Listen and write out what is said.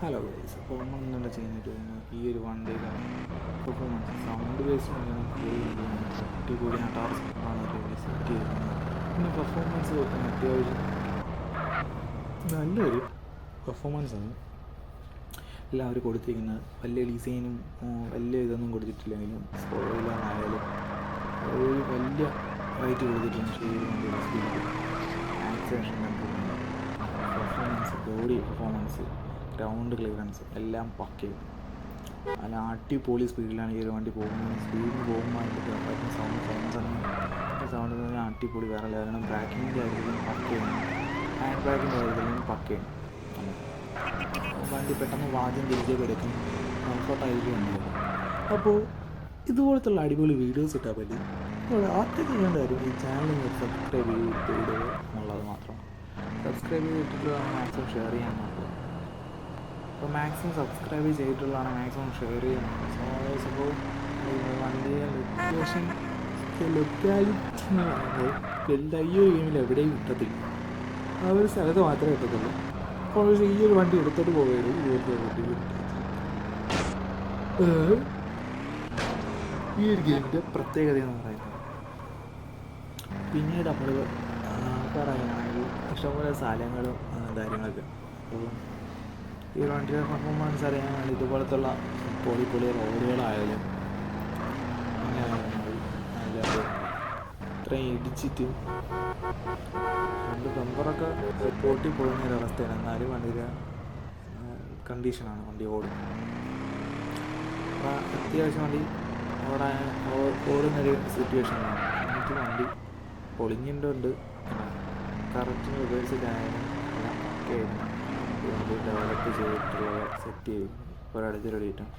Hello guys അപ്പോൾ നമ്മൾ ഇന്നലെ ചെയ്യുന്നിട്ട് ഈ ഒരു വണ്ടിയുടെ പെർഫോമൻസ് സൗണ്ട് ബേസ് അടിപൊളി ടാസ്ക്കാണ് സെറ്റ് ചെയ്തിരുന്നത് പിന്നെ പെർഫോമൻസ് അത്യാവശ്യം നല്ലൊരു പെർഫോമൻസ് ആണ്. എല്ലാവരും കൊടുത്തിരിക്കുന്നത്. വലിയ ഡിസൈനും വലിയ ഇതൊന്നും കൊടുത്തിട്ടില്ലെങ്കിലും സ്പോയിലായാലും ഒരു വലിയ റേറ്റ് കൊടുത്തിട്ടുണ്ട് ആക്സേഷൻ performance body performance ground clearance എല്ലാം പക്കയും അല്ല അടിപൊളി സ്പീഡിലാണ് ഈ ഒരു വണ്ടി പോകുന്നത്. സ്പീഡിൽ പോകുമ്പോൾ അതിന്റെ പറ്റുന്ന സൗണ്ട് സൗണ്ട് സൗണ്ട് എന്ന് പറഞ്ഞാൽ അടിപൊളി വേറെ കാരണം ബ്രാക്കിങ്ങിന്റെ കാര്യത്തിലും പക്കയാണ് ഹാൻഡ് ബ്രാക്കിന്റെ കാര്യത്തിലും പക്കയാണ് വണ്ടി പെട്ടെന്ന് വാദ്യം തിരിച്ചൊക്കെ എടുക്കും കംഫർട്ടായിരിക്കും അപ്പോൾ ഇതുപോലത്തുള്ള അടിപൊളി വീഡിയോസ് ഇട്ടാൽ പറ്റി ആദ്യം ചെയ്യേണ്ട കാര്യം ഈ ചാനൽ സബ്സ്ക്രൈബ് ചെയ്തിട്ട് എന്നുള്ളത് മാത്രം. സബ്സ്ക്രൈബ് ചെയ്തിട്ടുള്ളതാണ് മാക്സിമം ഷെയർ ചെയ്യാൻ മാത്രം അപ്പോൾ മാക്സിമം സബ്സ്ക്രൈബ് ചെയ്തിട്ടുള്ളതാണ് മാക്സിമം ഷെയർ ചെയ്യുന്നത്. സോ അപ്പോൾ വണ്ടിയെ ലൊക്കേഷൻ ലൊക്കാലിറ്റി എല്ലാ ഈ ഒരു ഗെയിമിൽ എവിടെയും കിട്ടത്തില്ല. ആ ഒരു സ്ഥലത്ത് മാത്രമേ കിട്ടത്തുള്ളൂ. അപ്പോൾ ഈ ഒരു വണ്ടി എടുത്തിട്ട് പോവുകയുള്ളൂ ഈ ഒരു വണ്ടി ഈ ഒരു ഗെയിമിന്റെ പ്രത്യേകത എന്ന് പറയുന്നത് പിന്നീട് നമ്മൾ പറയുകയാണെങ്കിൽ ഇഷ്ടംപോലെ സ്ഥലങ്ങളും കാര്യങ്ങളൊക്കെ. അപ്പോൾ ഈ വണ്ടിയുടെ പെർഫോമൻസ് അറിയാൻ വേണ്ടി ഇതുപോലത്തുള്ള പൊളി പൊളി റോഡുകളായാലും അങ്ങനെ അല്ലാതെ ഇത്രയും ഇടിച്ചിട്ട് രണ്ട് ബമ്പറൊക്കെ പൊട്ടി പോകുന്ന ഒരു അവസ്ഥയാണ്. എന്നാലും വണ്ടിയുടെ കണ്ടീഷനാണ് വണ്ടി ഓടും. അപ്പം അത്യാവശ്യം വണ്ടി ഓടാൻ ഓടുന്നൊരു സിറ്റുവേഷനാണ് എന്നിട്ട് വണ്ടി പൊളിഞ്ഞിട്ടുണ്ട്. കറക്റ്റിന് റിവേഴ്സിലായാലും എല്ലാം പക്കയായിരുന്നു ആയിരുന്നു. വണ്ടി ചെയ്തിട്ടുള്ള സെറ്റ് ചെയ്യും. ഒരടുത്ത് റെഡിയിട്ടാണ്